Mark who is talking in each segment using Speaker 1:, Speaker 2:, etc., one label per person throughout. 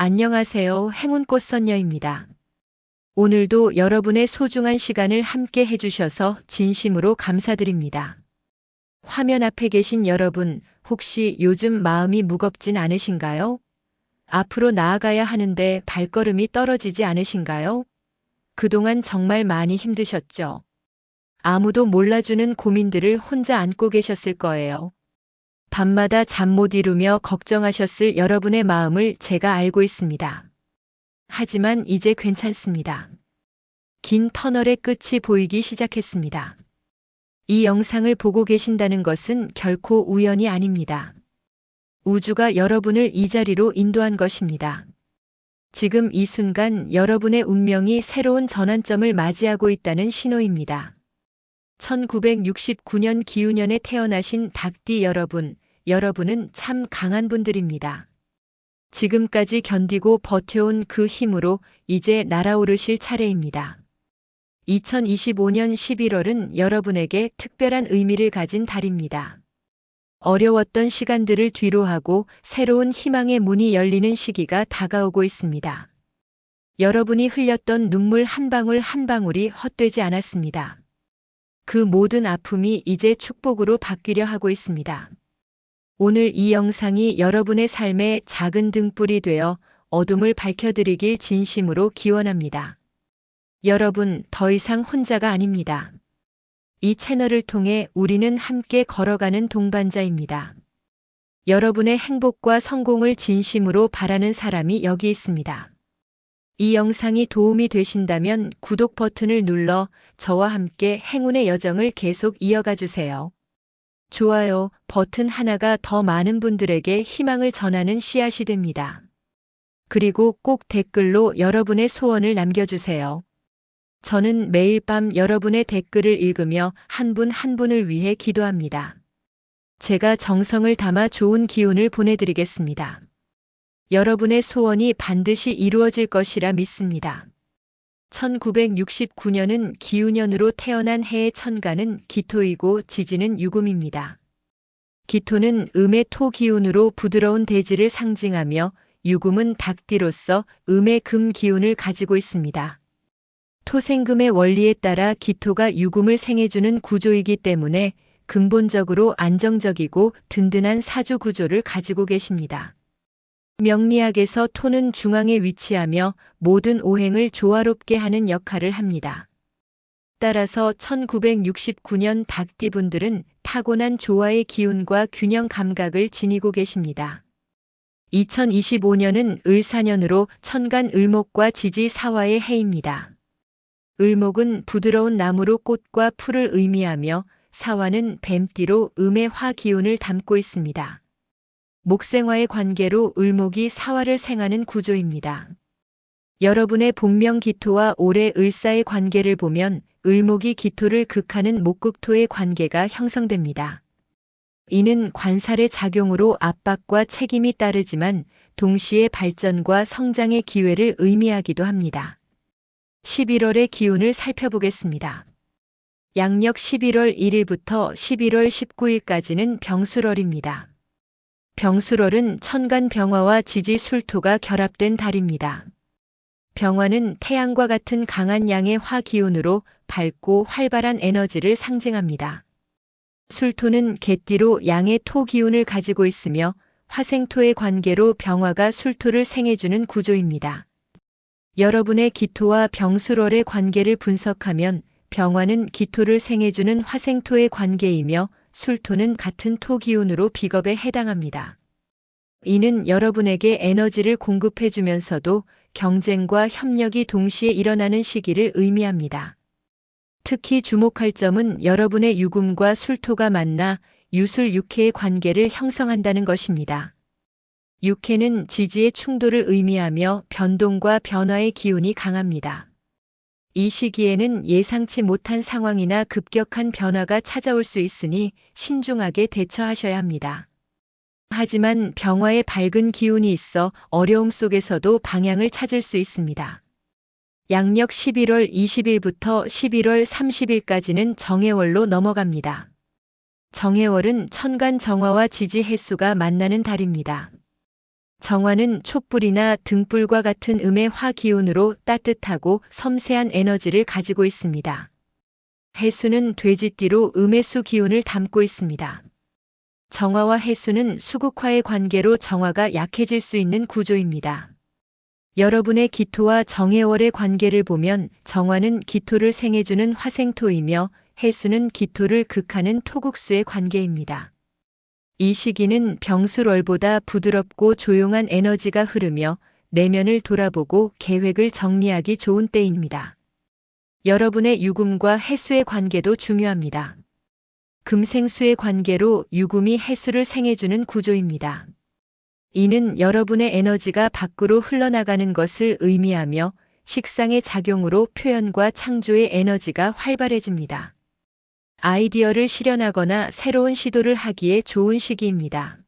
Speaker 1: 안녕하세요. 행운꽃 선녀입니다. 오늘도 여러분의 소중한 시간을 함께 해주셔서 진심으로 감사드립니다. 화면 앞에 계신 여러분, 혹시 요즘 마음이 무겁진 않으신가요? 앞으로 나아가야 하는데 발걸음이 떨어지지 않으신가요? 그동안 정말 많이 힘드셨죠? 아무도 몰라주는 고민들을 혼자 안고 계셨을 거예요. 밤마다 잠 못 이루며 걱정하셨을 여러분의 마음을 제가 알고 있습니다. 하지만 이제 괜찮습니다. 긴 터널의 끝이 보이기 시작했습니다. 이 영상을 보고 계신다는 것은 결코 우연이 아닙니다. 우주가 여러분을 이 자리로 인도한 것입니다. 지금 이 순간 여러분의 운명이 새로운 전환점을 맞이하고 있다는 신호입니다. 1969년 기우년에 태어나신 닭띠 여러분, 여러분은 참 강한 분들입니다. 지금까지 견디고 버텨온 그 힘으로 이제 날아오르실 차례입니다. 2025년 11월은 여러분에게 특별한 의미를 가진 달입니다. 어려웠던 시간들을 뒤로하고 새로운 희망의 문이 열리는 시기가 다가오고 있습니다. 여러분이 흘렸던 눈물 한 방울 한 방울이 헛되지 않았습니다. 그 모든 아픔이 이제 축복으로 바뀌려 하고 있습니다. 오늘 이 영상이 여러분의 삶에 작은 등불이 되어 어둠을 밝혀드리길 진심으로 기원합니다. 여러분, 더 이상 혼자가 아닙니다. 이 채널을 통해 우리는 함께 걸어가는 동반자입니다. 여러분의 행복과 성공을 진심으로 바라는 사람이 여기 있습니다. 이 영상이 도움이 되신다면 구독 버튼을 눌러 저와 함께 행운의 여정을 계속 이어가 주세요. 좋아요 버튼 하나가 더 많은 분들에게 희망을 전하는 씨앗이 됩니다. 그리고 꼭 댓글로 여러분의 소원을 남겨주세요. 저는 매일 밤 여러분의 댓글을 읽으며 한 분한 분을 위해 기도합니다. 제가 정성을 담아 좋은 기운을 보내드리겠습니다. 여러분의 소원이 반드시 이루어질 것이라 믿습니다. 1969년은 기우년으로 태어난 해의 천간은 기토이고 지지는 유금입니다. 기토는 음의 토 기운으로 부드러운 대지를 상징하며 유금은 닭띠로서 음의 금 기운을 가지고 있습니다. 토생금의 원리에 따라 기토가 유금을 생해주는 구조이기 때문에 근본적으로 안정적이고 든든한 사주 구조를 가지고 계십니다. 명리학에서 토는 중앙에 위치하며 모든 오행을 조화롭게 하는 역할을 합니다. 따라서 1969년 닭띠분들은 타고난 조화의 기운과 균형 감각을 지니고 계십니다. 2025년은 을사년으로 천간 을목과 지지 사화의 해입니다. 을목은 부드러운 나무로 꽃과 풀을 의미하며 사화는 뱀띠로 음의 화 기운을 담고 있습니다. 목생화의 관계로 을목이 사화를 생하는 구조입니다. 여러분의 본명 기토와 올해 을사의 관계를 보면 을목이 기토를 극하는 목극토의 관계가 형성됩니다. 이는 관살의 작용으로 압박과 책임이 따르지만 동시에 발전과 성장의 기회를 의미하기도 합니다. 11월의 기운을 살펴보겠습니다. 양력 11월 1일부터 11월 19일까지는 병술월입니다. 병술월은 천간 병화와 지지 술토가 결합된 달입니다. 병화는 태양과 같은 강한 양의 화 기운으로 밝고 활발한 에너지를 상징합니다. 술토는 개띠로 양의 토 기운을 가지고 있으며 화생토의 관계로 병화가 술토를 생해주는 구조입니다. 여러분의 기토와 병술월의 관계를 분석하면 병화는 기토를 생해주는 화생토의 관계이며 술토는 같은 토 기운으로 비겁에 해당합니다. 이는 여러분에게 에너지를 공급해 주면서도 경쟁과 협력이 동시에 일어나는 시기를 의미합니다. 특히 주목할 점은 여러분의 유금과 술토가 만나 유술 육해의 관계를 형성한다는 것입니다. 육해는 지지의 충돌을 의미하며 변동과 변화의 기운이 강합니다. 이 시기에는 예상치 못한 상황이나 급격한 변화가 찾아올 수 있으니 신중하게 대처하셔야 합니다. 하지만 병화의 밝은 기운이 있어 어려움 속에서도 방향을 찾을 수 있습니다. 양력 11월 20일부터 11월 30일까지는 정해월로 넘어갑니다. 정해월은 천간 정화와 지지 횟수가 만나는 달입니다. 정화는 촛불이나 등불과 같은 음의 화 기운으로 따뜻하고 섬세한 에너지를 가지고 있습니다. 해수는 돼지띠로 음의 수 기운을 담고 있습니다. 정화와 해수는 수국화의 관계로 정화가 약해질 수 있는 구조입니다. 여러분의 기토와 정해월의 관계를 보면 정화는 기토를 생해주는 화생토이며 해수는 기토를 극하는 토국수의 관계입니다. 이 시기는 병수월보다 부드럽고 조용한 에너지가 흐르며 내면을 돌아보고 계획을 정리하기 좋은 때입니다. 여러분의 유금과 해수의 관계도 중요합니다. 금생수의 관계로 유금이 해수를 생해주는 구조입니다. 이는 여러분의 에너지가 밖으로 흘러나가는 것을 의미하며 식상의 작용으로 표현과 창조의 에너지가 활발해집니다. 아이디어를 실현하거나 새로운 시도를 하기에 좋은 시기입니다.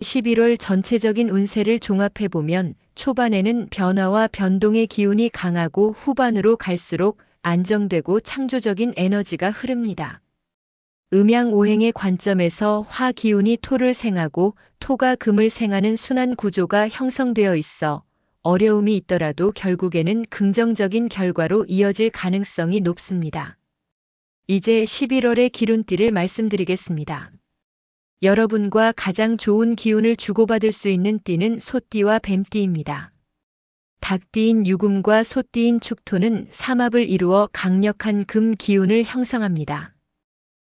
Speaker 1: 11월 전체적인 운세를 종합해보면 초반에는 변화와 변동의 기운이 강하고 후반으로 갈수록 안정되고 창조적인 에너지가 흐릅니다. 음양 오행의 관점에서 화 기운이 토를 생하고 토가 금을 생하는 순환 구조가 형성되어 있어 어려움이 있더라도 결국에는 긍정적인 결과로 이어질 가능성이 높습니다. 이제 11월의 기룬띠를 말씀드리겠습니다. 여러분과 가장 좋은 기운을 주고받을 수 있는 띠는 소띠와 뱀띠입니다. 닭띠인 유금과 소띠인 축토는 삼합을 이루어 강력한 금 기운을 형성합니다.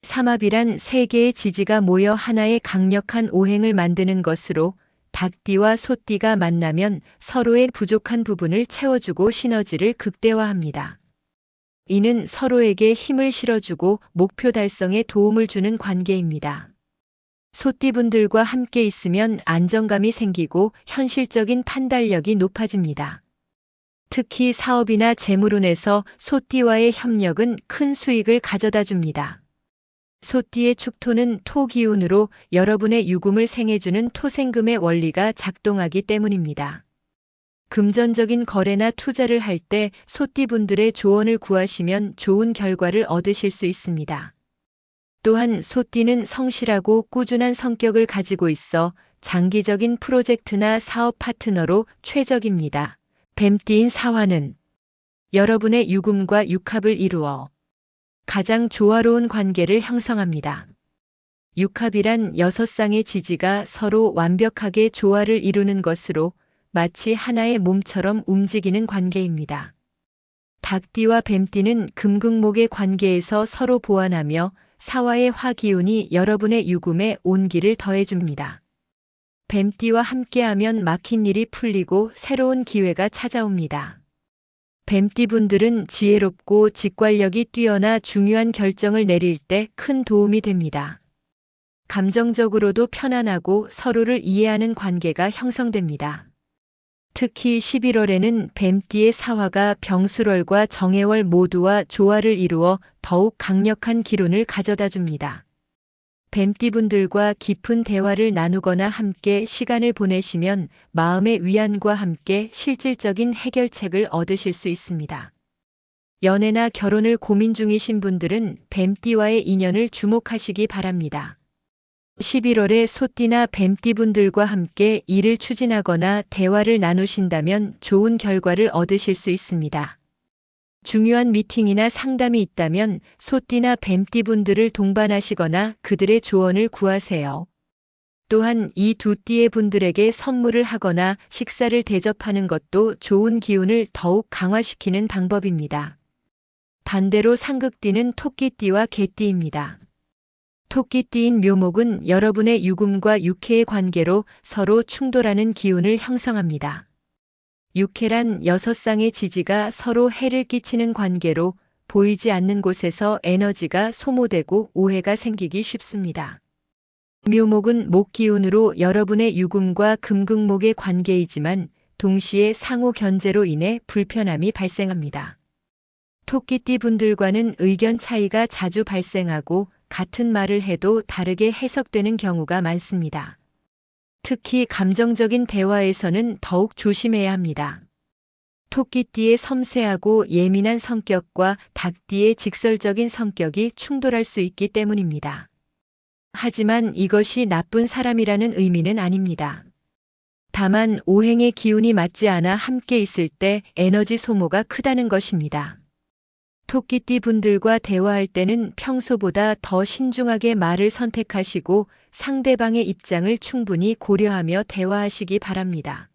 Speaker 1: 삼합이란 세 개의 지지가 모여 하나의 강력한 오행을 만드는 것으로 닭띠와 소띠가 만나면 서로의 부족한 부분을 채워주고 시너지를 극대화합니다. 이는 서로에게 힘을 실어주고 목표 달성에 도움을 주는 관계입니다. 소띠분들과 함께 있으면 안정감이 생기고 현실적인 판단력이 높아집니다. 특히 사업이나 재물운에서 소띠와의 협력은 큰 수익을 가져다 줍니다. 소띠의 축토는 토 기운으로 여러분의 유금을 생해주는 토생금의 원리가 작동하기 때문입니다. 금전적인 거래나 투자를 할 때 소띠분들의 조언을 구하시면 좋은 결과를 얻으실 수 있습니다. 또한 소띠는 성실하고 꾸준한 성격을 가지고 있어 장기적인 프로젝트나 사업 파트너로 최적입니다. 뱀띠인 사화는 여러분의 유금과 육합을 이루어 가장 조화로운 관계를 형성합니다. 육합이란 여섯 쌍의 지지가 서로 완벽하게 조화를 이루는 것으로 마치 하나의 몸처럼 움직이는 관계입니다. 닭띠와 뱀띠는 금극목의 관계에서 서로 보완하며 사화의 화기운이 여러분의 유금에 온기를 더해줍니다. 뱀띠와 함께하면 막힌 일이 풀리고 새로운 기회가 찾아옵니다. 뱀띠분들은 지혜롭고 직관력이 뛰어나 중요한 결정을 내릴 때 큰 도움이 됩니다. 감정적으로도 편안하고 서로를 이해하는 관계가 형성됩니다. 특히 11월에는 뱀띠의 사화가 병술월과 정해월 모두와 조화를 이루어 더욱 강력한 기운을 가져다 줍니다. 뱀띠분들과 깊은 대화를 나누거나 함께 시간을 보내시면 마음의 위안과 함께 실질적인 해결책을 얻으실 수 있습니다. 연애나 결혼을 고민 중이신 분들은 뱀띠와의 인연을 주목하시기 바랍니다. 11월에 소띠나 뱀띠분들과 함께 일을 추진하거나 대화를 나누신다면 좋은 결과를 얻으실 수 있습니다. 중요한 미팅이나 상담이 있다면 소띠나 뱀띠분들을 동반하시거나 그들의 조언을 구하세요. 또한 이 두 띠의 분들에게 선물을 하거나 식사를 대접하는 것도 좋은 기운을 더욱 강화시키는 방법입니다. 반대로 상극띠는 토끼띠와 개띠입니다. 토끼띠인 묘목은 여러분의 유금과 육해의 관계로 서로 충돌하는 기운을 형성합니다. 육해란 여섯 쌍의 지지가 서로 해를 끼치는 관계로 보이지 않는 곳에서 에너지가 소모되고 오해가 생기기 쉽습니다. 묘목은 목 기운으로 여러분의 유금과 금극목의 관계이지만 동시에 상호 견제로 인해 불편함이 발생합니다. 토끼띠 분들과는 의견 차이가 자주 발생하고 같은 말을 해도 다르게 해석되는 경우가 많습니다. 특히 감정적인 대화에서는 더욱 조심해야 합니다. 토끼띠의 섬세하고 예민한 성격과 닭띠의 직설적인 성격이 충돌할 수 있기 때문입니다. 하지만 이것이 나쁜 사람이라는 의미는 아닙니다. 다만 오행의 기운이 맞지 않아 함께 있을 때 에너지 소모가 크다는 것입니다. 토끼띠 분들과 대화할 때는 평소보다 더 신중하게 말을 선택하시고 상대방의 입장을 충분히 고려하며 대화하시기 바랍니다.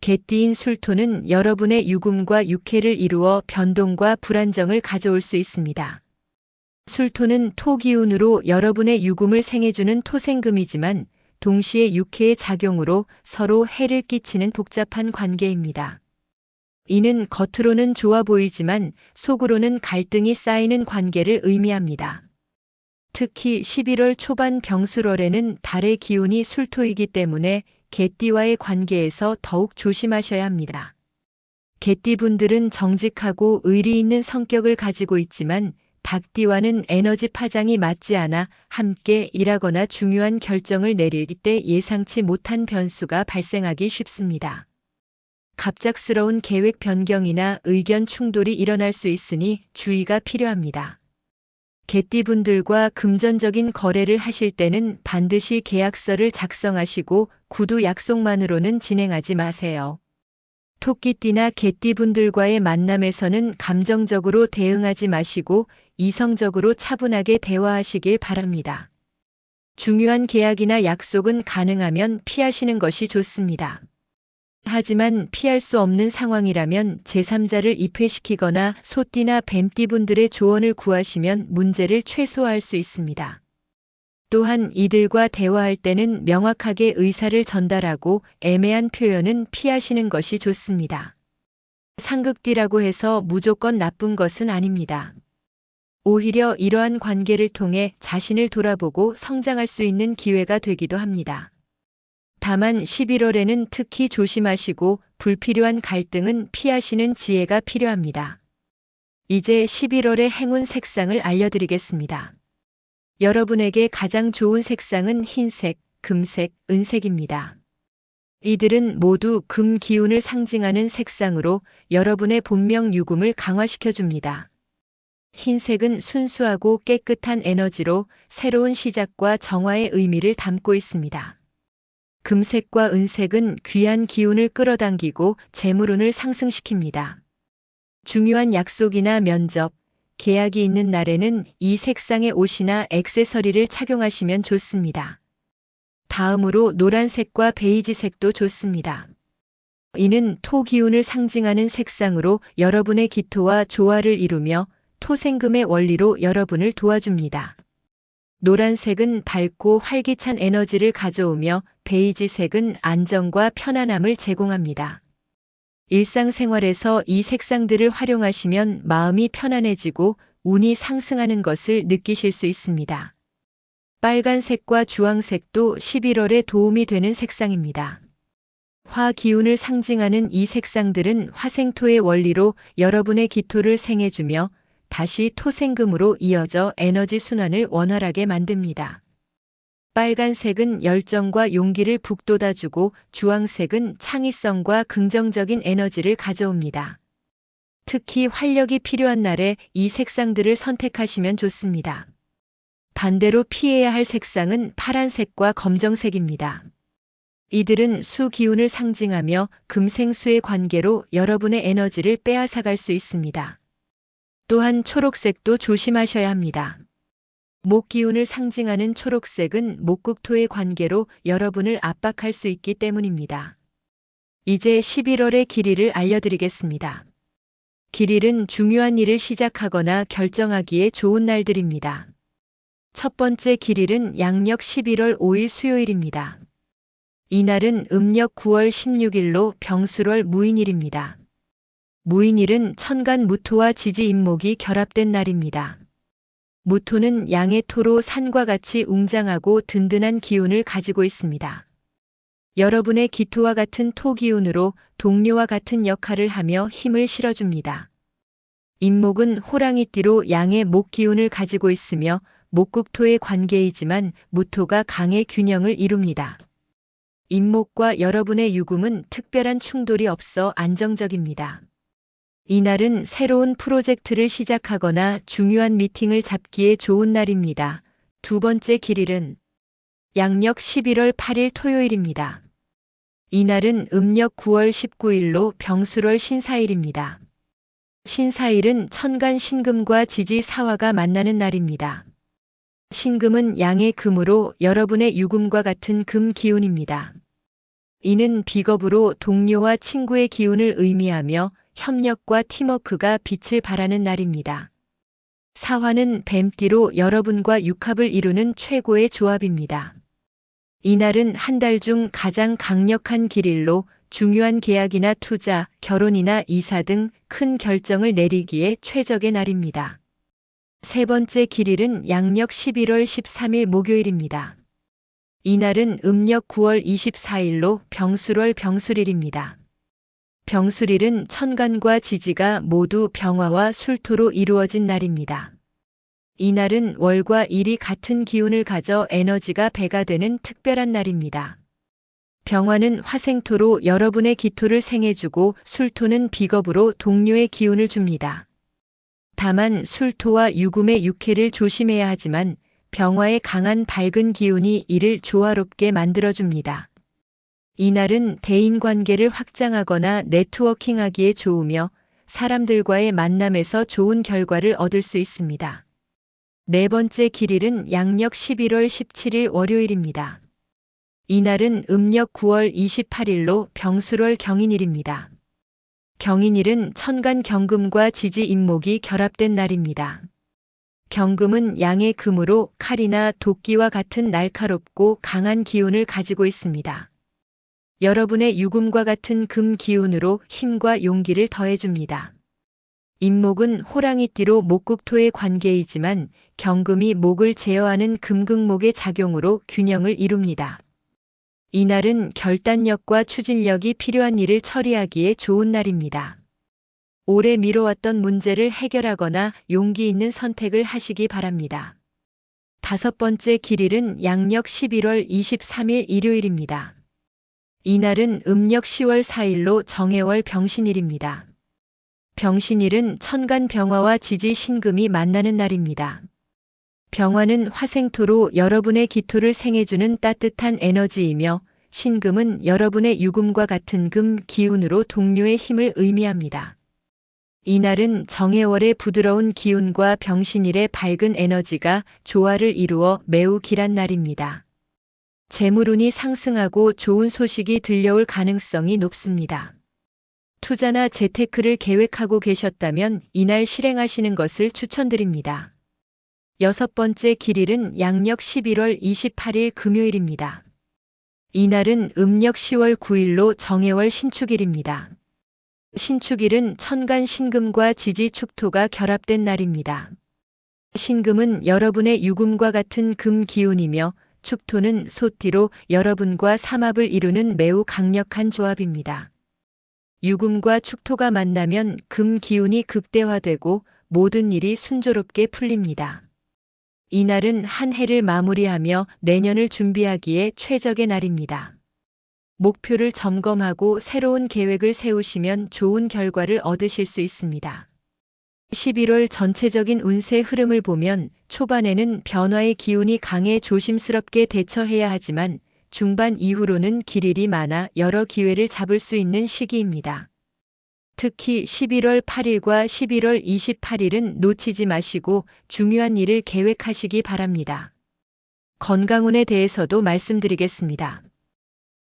Speaker 1: 개띠인 술토는 여러분의 유금과 육해를 이루어 변동과 불안정을 가져올 수 있습니다. 술토는 토기운으로 여러분의 유금을 생해주는 토생금이지만 동시에 육해의 작용으로 서로 해를 끼치는 복잡한 관계입니다. 이는 겉으로는 좋아 보이지만 속으로는 갈등이 쌓이는 관계를 의미합니다. 특히 11월 초반 병술월에는 달의 기운이 술토이기 때문에 개띠와의 관계에서 더욱 조심하셔야 합니다. 개띠분들은 정직하고 의리 있는 성격을 가지고 있지만 닭띠와는 에너지 파장이 맞지 않아 함께 일하거나 중요한 결정을 내릴 때 예상치 못한 변수가 발생하기 쉽습니다. 갑작스러운 계획 변경이나 의견 충돌이 일어날 수 있으니 주의가 필요합니다. 개띠분들과 금전적인 거래를 하실 때는 반드시 계약서를 작성하시고 구두 약속만으로는 진행하지 마세요. 토끼띠나 개띠분들과의 만남에서는 감정적으로 대응하지 마시고 이성적으로 차분하게 대화하시길 바랍니다. 중요한 계약이나 약속은 가능하면 피하시는 것이 좋습니다. 하지만 피할 수 없는 상황이라면 제3자를 입회시키거나 소띠나 뱀띠분들의 조언을 구하시면 문제를 최소화할 수 있습니다. 또한 이들과 대화할 때는 명확하게 의사를 전달하고 애매한 표현은 피하시는 것이 좋습니다. 상극띠라고 해서 무조건 나쁜 것은 아닙니다. 오히려 이러한 관계를 통해 자신을 돌아보고 성장할 수 있는 기회가 되기도 합니다. 다만 11월에는 특히 조심하시고 불필요한 갈등은 피하시는 지혜가 필요합니다. 이제 11월의 행운 색상을 알려드리겠습니다. 여러분에게 가장 좋은 색상은 흰색, 금색, 은색입니다. 이들은 모두 금 기운을 상징하는 색상으로 여러분의 본명 유금을 강화시켜줍니다. 흰색은 순수하고 깨끗한 에너지로 새로운 시작과 정화의 의미를 담고 있습니다. 금색과 은색은 귀한 기운을 끌어당기고 재물운을 상승시킵니다. 중요한 약속이나 면접, 계약이 있는 날에는 이 색상의 옷이나 액세서리를 착용하시면 좋습니다. 다음으로 노란색과 베이지색도 좋습니다. 이는 토 기운을 상징하는 색상으로 여러분의 기토와 조화를 이루며 토생금의 원리로 여러분을 도와줍니다. 노란색은 밝고 활기찬 에너지를 가져오며 베이지색은 안정과 편안함을 제공합니다. 일상생활에서 이 색상들을 활용하시면 마음이 편안해지고 운이 상승하는 것을 느끼실 수 있습니다. 빨간색과 주황색도 11월에 도움이 되는 색상입니다. 화 기운을 상징하는 이 색상들은 화생토의 원리로 여러분의 기토를 생해주며 다시 토생금으로 이어져 에너지 순환을 원활하게 만듭니다. 빨간색은 열정과 용기를 북돋아주고 주황색은 창의성과 긍정적인 에너지를 가져옵니다. 특히 활력이 필요한 날에 이 색상들을 선택하시면 좋습니다. 반대로 피해야 할 색상은 파란색과 검정색입니다. 이들은 수 기운을 상징하며 금생수의 관계로 여러분의 에너지를 빼앗아갈 수 있습니다. 또한 초록색도 조심하셔야 합니다. 목 기운을 상징하는 초록색은 목국토의 관계로 여러분을 압박할 수 있기 때문입니다. 이제 11월의 길이를 알려드리겠습니다. 길일은 중요한 일을 시작하거나 결정하기에 좋은 날들입니다. 첫 번째 길일은 양력 11월 5일 수요일입니다. 이날은 음력 9월 16일로 병술월 무인일입니다. 무인일은 천간 무토와 지지 임목이 결합된 날입니다. 무토는 양의 토로 산과 같이 웅장하고 든든한 기운을 가지고 있습니다. 여러분의 기토와 같은 토 기운으로 동료와 같은 역할을 하며 힘을 실어줍니다. 임목은 호랑이띠로 양의 목 기운을 가지고 있으며 목국토의 관계이지만 무토가 강의 균형을 이룹니다. 임목과 여러분의 유금은 특별한 충돌이 없어 안정적입니다. 이날은 새로운 프로젝트를 시작하거나 중요한 미팅을 잡기에 좋은 날입니다. 두 번째 길일은 양력 11월 8일 토요일입니다. 이날은 음력 9월 19일로 병술월 신사일입니다. 신사일은 천간 신금과 지지 사화가 만나는 날입니다. 신금은 양의 금으로 여러분의 유금과 같은 금 기운입니다. 이는 비겁으로 동료와 친구의 기운을 의미하며 협력과 팀워크가 빛을 발하는 날입니다. 사화는 뱀띠로 여러분과 육합을 이루는 최고의 조합입니다. 이날은 한 달 중 가장 강력한 길일로 중요한 계약이나 투자, 결혼이나 이사 등 큰 결정을 내리기에 최적의 날입니다. 세 번째 길일은 양력 11월 13일 목요일입니다. 이날은 음력 9월 24일로 병술월 병술일입니다. 병술일은 천간과 지지가 모두 병화와 술토로 이루어진 날입니다. 이날은 월과 일이 같은 기운을 가져 에너지가 배가 되는 특별한 날입니다. 병화는 화생토로 여러분의 기토를 생해주고 술토는 비겁으로 동료의 기운을 줍니다. 다만 술토와 유금의 육해를 조심해야 하지만 병화의 강한 밝은 기운이 이를 조화롭게 만들어줍니다. 이날은 대인 관계를 확장하거나 네트워킹하기에 좋으며 사람들과의 만남에서 좋은 결과를 얻을 수 있습니다. 네 번째 길일은 양력 11월 17일 월요일입니다. 이날은 음력 9월 28일로 병술월 경인일입니다. 경인일은 천간 경금과 지지 임목이 결합된 날입니다. 경금은 양의 금으로 칼이나 도끼와 같은 날카롭고 강한 기운을 가지고 있습니다. 여러분의 유금과 같은 금 기운으로 힘과 용기를 더해줍니다. 임목은 호랑이띠로 목국토의 관계이지만 경금이 목을 제어하는 금극목의 작용으로 균형을 이룹니다. 이날은 결단력과 추진력이 필요한 일을 처리하기에 좋은 날입니다. 오래 미뤄왔던 문제를 해결하거나 용기 있는 선택을 하시기 바랍니다. 다섯 번째 길일은 양력 11월 23일 일요일입니다. 이날은 음력 10월 4일로 정해월 병신일입니다. 병신일은 천간 병화와 지지 신금이 만나는 날입니다. 병화는 화생토로 여러분의 기토를 생해주는 따뜻한 에너지이며 신금은 여러분의 유금과 같은 금 기운으로 동료의 힘을 의미합니다. 이날은 정해월의 부드러운 기운과 병신일의 밝은 에너지가 조화를 이루어 매우 길한 날입니다. 재물운이 상승하고 좋은 소식이 들려올 가능성이 높습니다. 투자나 재테크를 계획하고 계셨다면 이날 실행하시는 것을 추천드립니다. 여섯 번째 길일은 양력 11월 28일 금요일입니다. 이날은 음력 10월 9일로 정해월 신축일입니다. 신축일은 천간 신금과 지지 축토가 결합된 날입니다. 신금은 여러분의 유금과 같은 금 기운이며 축토는 소띠로 여러분과 삼합을 이루는 매우 강력한 조합입니다. 유금과 축토가 만나면 금 기운이 극대화되고 모든 일이 순조롭게 풀립니다. 이날은 한 해를 마무리하며 내년을 준비하기에 최적의 날입니다. 목표를 점검하고 새로운 계획을 세우시면 좋은 결과를 얻으실 수 있습니다. 11월 전체적인 운세 흐름을 보면 초반에는 변화의 기운이 강해 조심스럽게 대처해야 하지만 중반 이후로는 길일이 많아 여러 기회를 잡을 수 있는 시기입니다. 특히 11월 8일과 11월 28일은 놓치지 마시고 중요한 일을 계획하시기 바랍니다. 건강운에 대해서도 말씀드리겠습니다.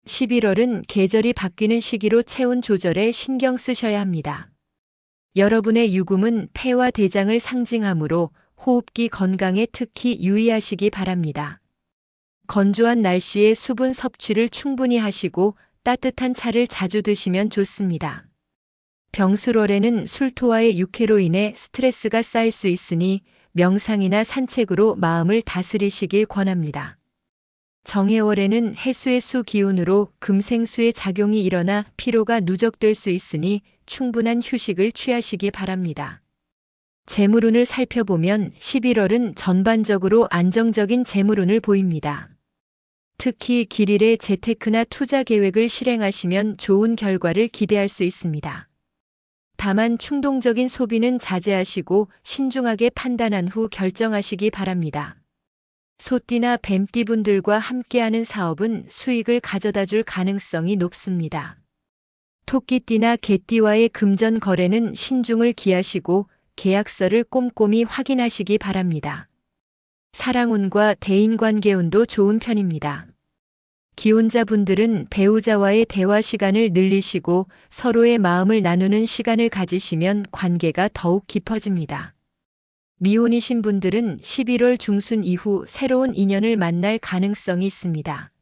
Speaker 1: 11월은 계절이 바뀌는 시기로 체온 조절에 신경 쓰셔야 합니다. 여러분의 유금은 폐와 대장을 상징하므로 호흡기 건강에 특히 유의하시기 바랍니다. 건조한 날씨에 수분 섭취를 충분히 하시고 따뜻한 차를 자주 드시면 좋습니다. 병술월에는 술토와의 육해로 인해 스트레스가 쌓일 수 있으니 명상이나 산책으로 마음을 다스리시길 권합니다. 정해월에는 해수의 수 기운으로 금생수의 작용이 일어나 피로가 누적될 수 있으니 충분한 휴식을 취하시기 바랍니다. 재물운을 살펴보면 11월은 전반적으로 안정적인 재물운을 보입니다. 특히 길일에 재테크나 투자 계획을 실행하시면 좋은 결과를 기대할 수 있습니다. 다만 충동적인 소비는 자제하시고 신중하게 판단한 후 결정하시기 바랍니다. 소띠나 뱀띠 분들과 함께하는 사업은 수익을 가져다 줄 가능성이 높습니다. 토끼띠나 개띠와의 금전 거래는 신중을 기하시고 계약서를 꼼꼼히 확인하시기 바랍니다. 사랑운과 대인관계운도 좋은 편입니다. 기혼자분들은 배우자와의 대화 시간을 늘리시고 서로의 마음을 나누는 시간을 가지시면 관계가 더욱 깊어집니다. 미혼이신 분들은 11월 중순 이후 새로운 인연을 만날 가능성이 있습니다.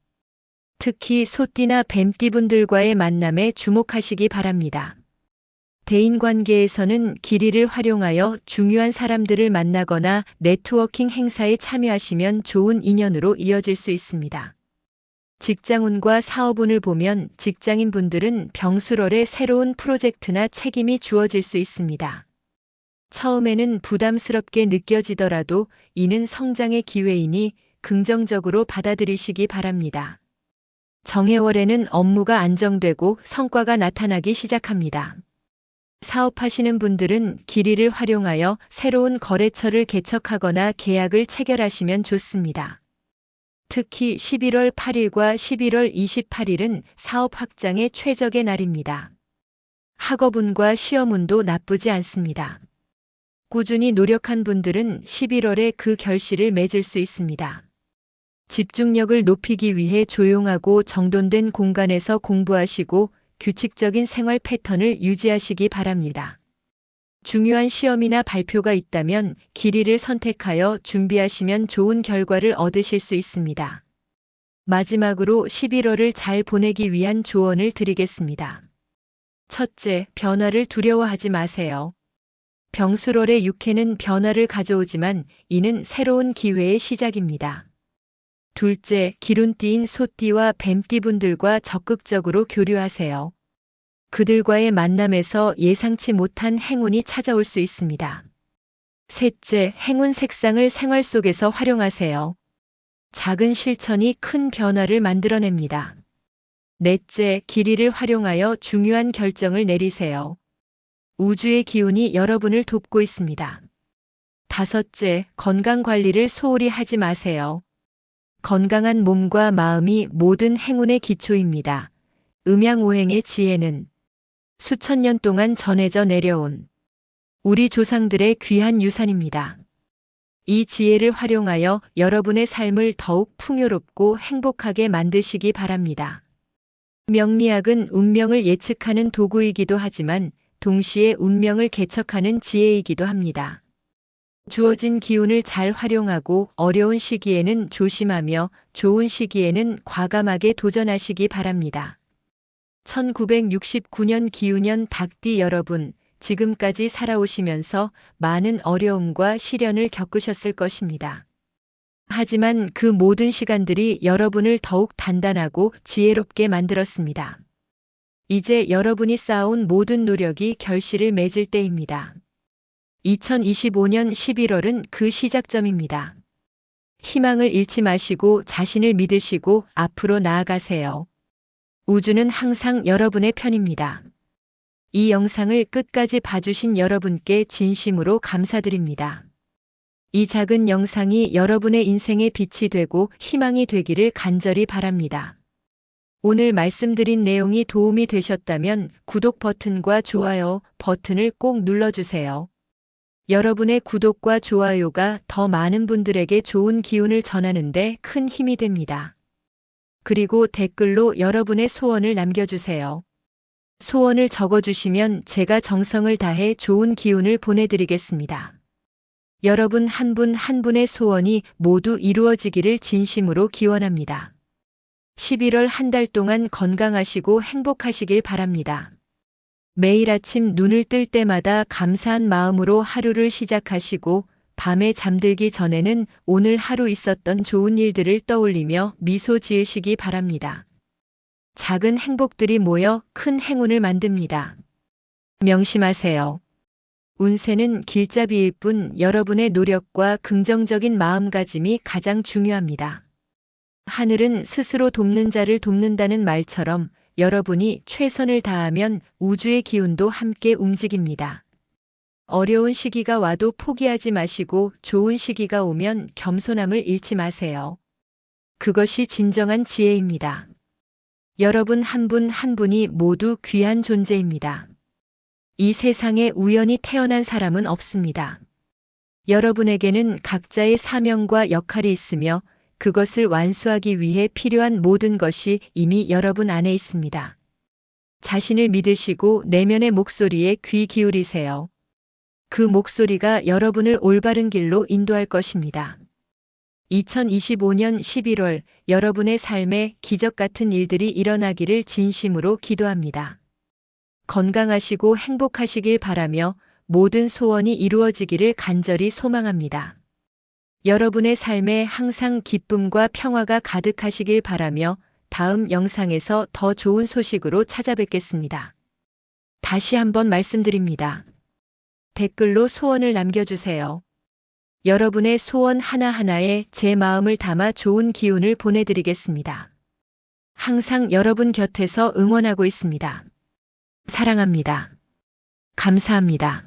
Speaker 1: 특히 소띠나 뱀띠분들과의 만남에 주목하시기 바랍니다. 대인 관계에서는 길이를 활용하여 중요한 사람들을 만나거나 네트워킹 행사에 참여하시면 좋은 인연으로 이어질 수 있습니다. 직장운과 사업운을 보면 직장인 분들은 병수월에 새로운 프로젝트나 책임이 주어질 수 있습니다. 처음에는 부담스럽게 느껴지더라도 이는 성장의 기회이니 긍정적으로 받아들이시기 바랍니다. 정해월에는 업무가 안정되고 성과가 나타나기 시작합니다. 사업하시는 분들은 길이를 활용하여 새로운 거래처를 개척하거나 계약을 체결하시면 좋습니다. 특히 11월 8일과 11월 28일은 사업 확장의 최적의 날입니다. 학업운과 시험운도 나쁘지 않습니다. 꾸준히 노력한 분들은 11월에 그 결실을 맺을 수 있습니다. 집중력을 높이기 위해 조용하고 정돈된 공간에서 공부하시고 규칙적인 생활 패턴을 유지하시기 바랍니다. 중요한 시험이나 발표가 있다면 길이를 선택하여 준비하시면 좋은 결과를 얻으실 수 있습니다. 마지막으로 11월을 잘 보내기 위한 조언을 드리겠습니다. 첫째, 변화를 두려워하지 마세요. 병술월의 육해는 변화를 가져오지만 이는 새로운 기회의 시작입니다. 둘째, 기룬띠인 소띠와 뱀띠분들과 적극적으로 교류하세요. 그들과의 만남에서 예상치 못한 행운이 찾아올 수 있습니다. 셋째, 행운 색상을 생활 속에서 활용하세요. 작은 실천이 큰 변화를 만들어냅니다. 넷째, 길이를 활용하여 중요한 결정을 내리세요. 우주의 기운이 여러분을 돕고 있습니다. 다섯째, 건강 관리를 소홀히 하지 마세요. 건강한 몸과 마음이 모든 행운의 기초입니다. 음양오행의 지혜는 수천 년 동안 전해져 내려온 우리 조상들의 귀한 유산입니다. 이 지혜를 활용하여 여러분의 삶을 더욱 풍요롭고 행복하게 만드시기 바랍니다. 명리학은 운명을 예측하는 도구이기도 하지만 동시에 운명을 개척하는 지혜이기도 합니다. 주어진 기운을 잘 활용하고 어려운 시기에는 조심하며 좋은 시기에는 과감하게 도전하시기 바랍니다. 1969년 기우년 닭띠 여러분, 지금까지 살아오시면서 많은 어려움과 시련을 겪으셨을 것입니다. 하지만 그 모든 시간들이 여러분을 더욱 단단하고 지혜롭게 만들었습니다. 이제 여러분이 쌓아온 모든 노력이 결실을 맺을 때입니다. 2025년 11월은 그 시작점입니다. 희망을 잃지 마시고 자신을 믿으시고 앞으로 나아가세요. 우주는 항상 여러분의 편입니다. 이 영상을 끝까지 봐주신 여러분께 진심으로 감사드립니다. 이 작은 영상이 여러분의 인생의 빛이 되고 희망이 되기를 간절히 바랍니다. 오늘 말씀드린 내용이 도움이 되셨다면 구독 버튼과 좋아요 버튼을 꼭 눌러주세요. 여러분의 구독과 좋아요가 더 많은 분들에게 좋은 기운을 전하는데 큰 힘이 됩니다. 그리고 댓글로 여러분의 소원을 남겨주세요. 소원을 적어주시면 제가 정성을 다해 좋은 기운을 보내드리겠습니다. 여러분 한 분한 분의 소원이 모두 이루어지기를 진심으로 기원합니다. 11월 한 달 동안 건강하시고 행복하시길 바랍니다. 매일 아침 눈을 뜰 때마다 감사한 마음으로 하루를 시작하시고 밤에 잠들기 전에는 오늘 하루 있었던 좋은 일들을 떠올리며 미소 지으시기 바랍니다. 작은 행복들이 모여 큰 행운을 만듭니다. 명심하세요. 운세는 길잡이일 뿐 여러분의 노력과 긍정적인 마음가짐이 가장 중요합니다. 하늘은 스스로 돕는 자를 돕는다는 말처럼 여러분이 최선을 다하면 우주의 기운도 함께 움직입니다. 어려운 시기가 와도 포기하지 마시고 좋은 시기가 오면 겸손함을 잃지 마세요. 그것이 진정한 지혜입니다. 여러분 한 분한 분이 모두 귀한 존재입니다. 이 세상에 우연히 태어난 사람은 없습니다. 여러분에게는 각자의 사명과 역할이 있으며 그것을 완수하기 위해 필요한 모든 것이 이미 여러분 안에 있습니다. 자신을 믿으시고 내면의 목소리에 귀 기울이세요. 그 목소리가 여러분을 올바른 길로 인도할 것입니다. 2025년 11월 여러분의 삶에 기적 같은 일들이 일어나기를 진심으로 기도합니다. 건강하시고 행복하시길 바라며 모든 소원이 이루어지기를 간절히 소망합니다. 여러분의 삶에 항상 기쁨과 평화가 가득하시길 바라며 다음 영상에서 더 좋은 소식으로 찾아뵙겠습니다. 다시 한번 말씀드립니다. 댓글로 소원을 남겨주세요. 여러분의 소원 하나하나에 제 마음을 담아 좋은 기운을 보내드리겠습니다. 항상 여러분 곁에서 응원하고 있습니다. 사랑합니다. 감사합니다.